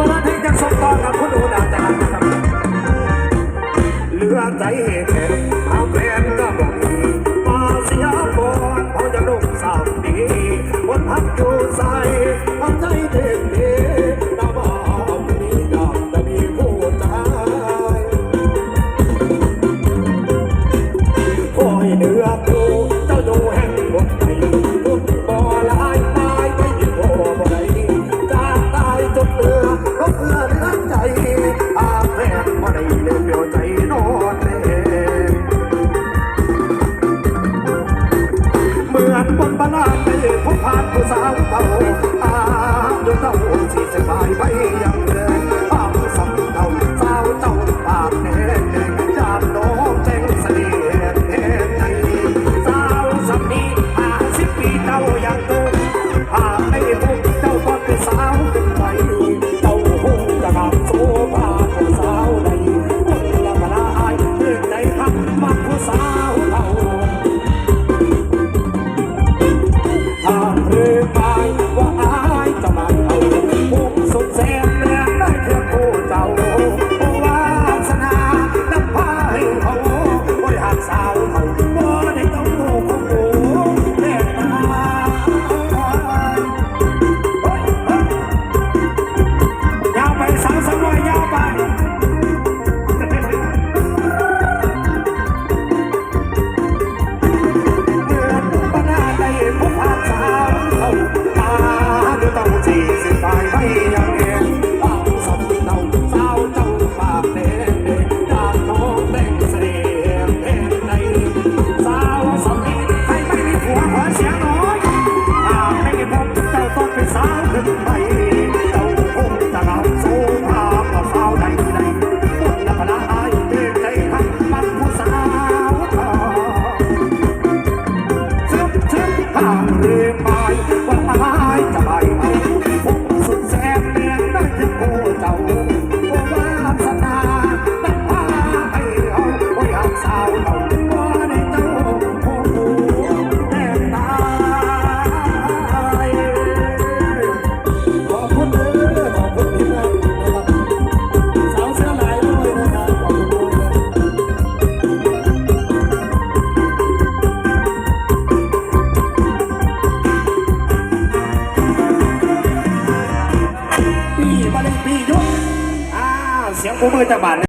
บราณให้จัสมต่อกับคุโดาจาจับเหลือใจเหตุอาแฟนก็บอกดีมาสียก่อนพอจะลงสาวดีวันพักอใส่เใจเด็กดีนะบอกมีดอกแมีผู้ชายคอยเหลือ บ้านานไปพบผ่านผู้สาวเท่าอาเดืเท่าที่สบายไปยังเดินภาพสองเท่าสาวเท่าปากแดงจากน้องเต้งเสน่ห์แทนใจสาวสมนีห้าสิบปีเท่ายังโตอาไม่พบเจ้าก็เป็นสาว เสียงกูมือจากบาท